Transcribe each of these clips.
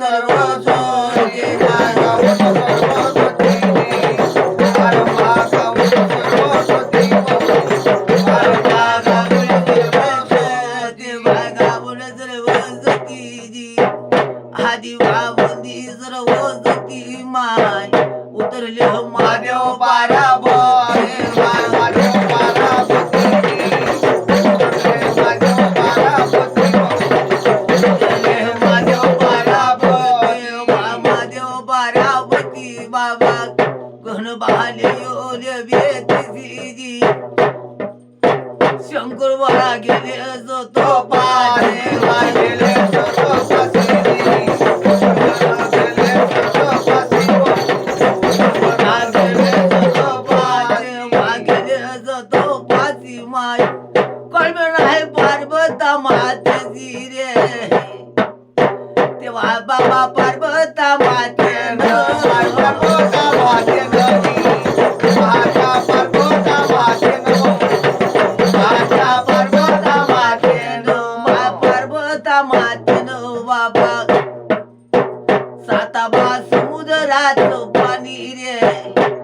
సర్వ मातेची माय कळमळ आहे पार्वता मातेची रे तेव्हा बाबा पार्वता माते पार्वता माते बाबा साताबा समुद्रात पाणी रे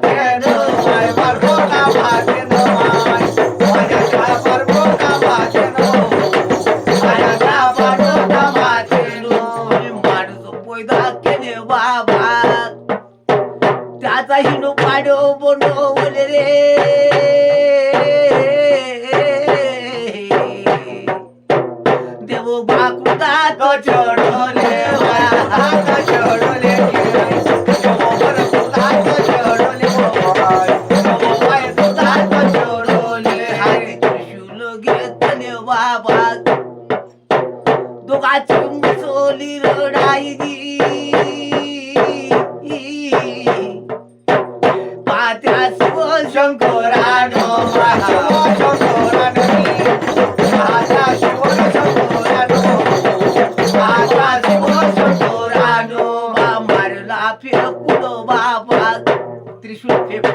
বাহিনু পাড়ো বন বলে রে। দেব বাকুদা তো চড়লে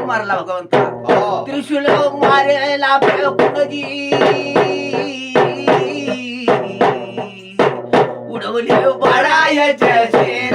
मारला भगवंत हो. त्रिशूल मारेला कुणजी उडवली बाळायच्या शेर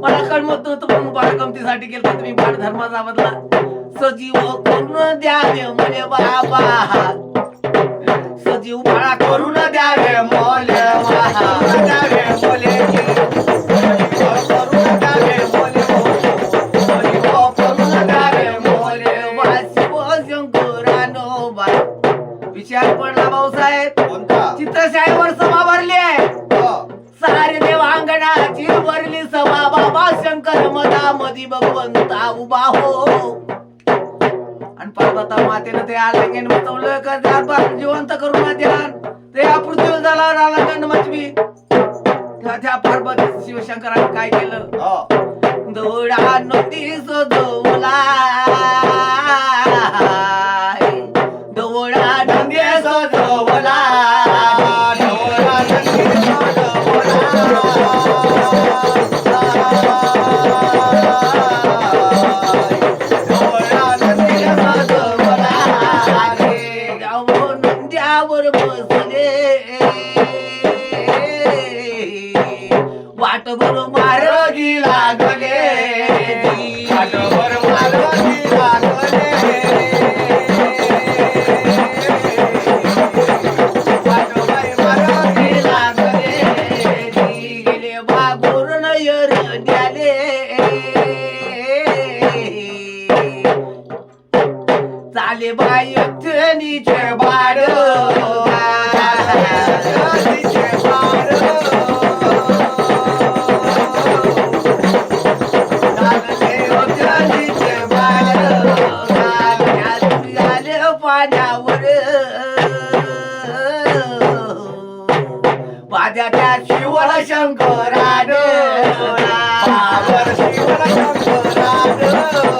मला कळमत होतं पण बाळगमतीसाठी गेलं तुम्ही बाळ धर्माचा बदला सजीव करून द्यावे म्हणे बाबा. सजीव बाळा करून द्यावे मोले द्यावे मोले विचार पडला भाऊसाहेब. चित्रशाळेवर सभा भरली आहे सारे देवांगणाची मधा भगवंता उभा हो. आणि पार्वता मातेनं ते आलिंगन बसवलं का पाच जिवंत करून ध्यान. ते अपृथ्वी झाला आलिंगन मचवी त्या पार्वती शिवशंकराने काय केलं? दोडा नदी सजवला दोडा वाटभर मार्गी लागले वाटभर मार्गी लागले चाले बाई नीचे बाड पाण्यावर पाद्याच्या शिवळ शंकरान. शिवळ माझ्या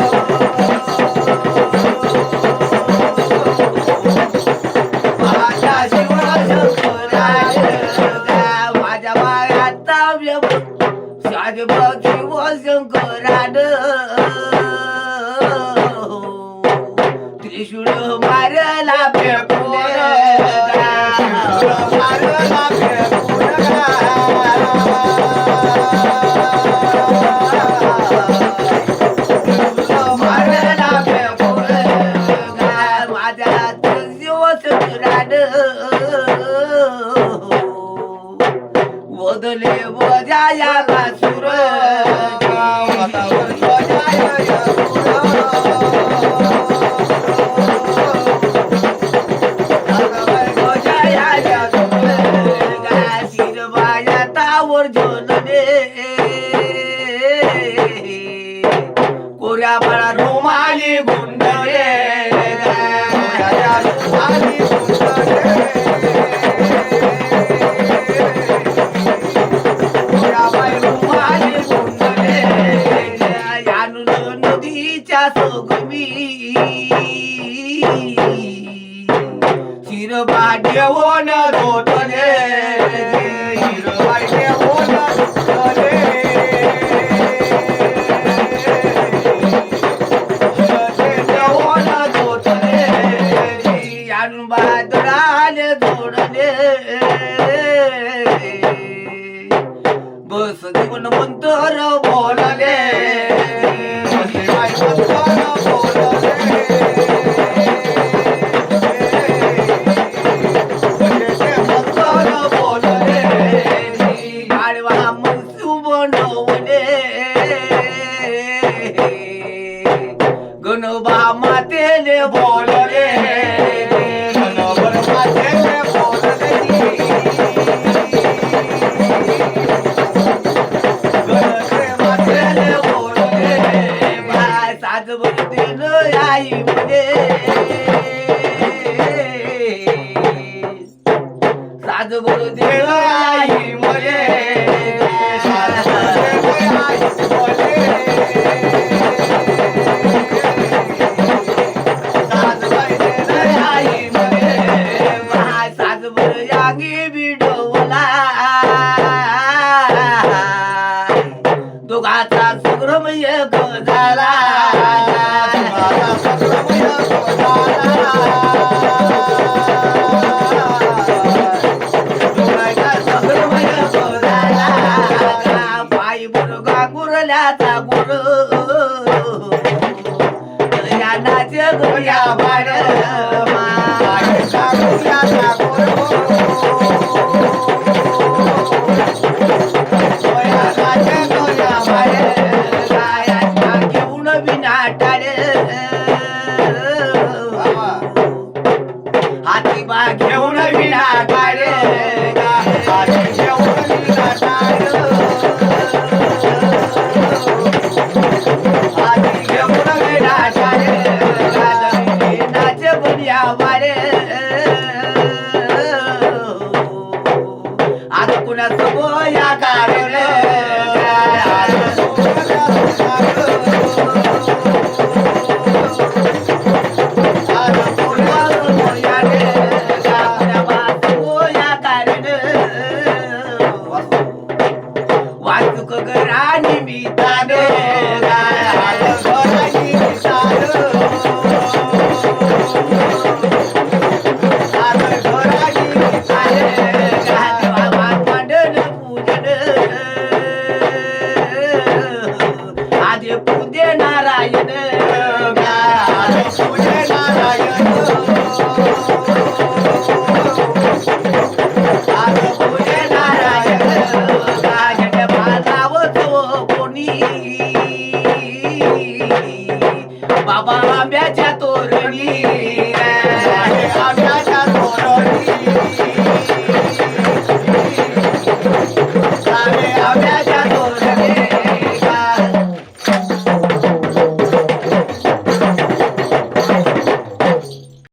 साज बोल देव आई म्हणे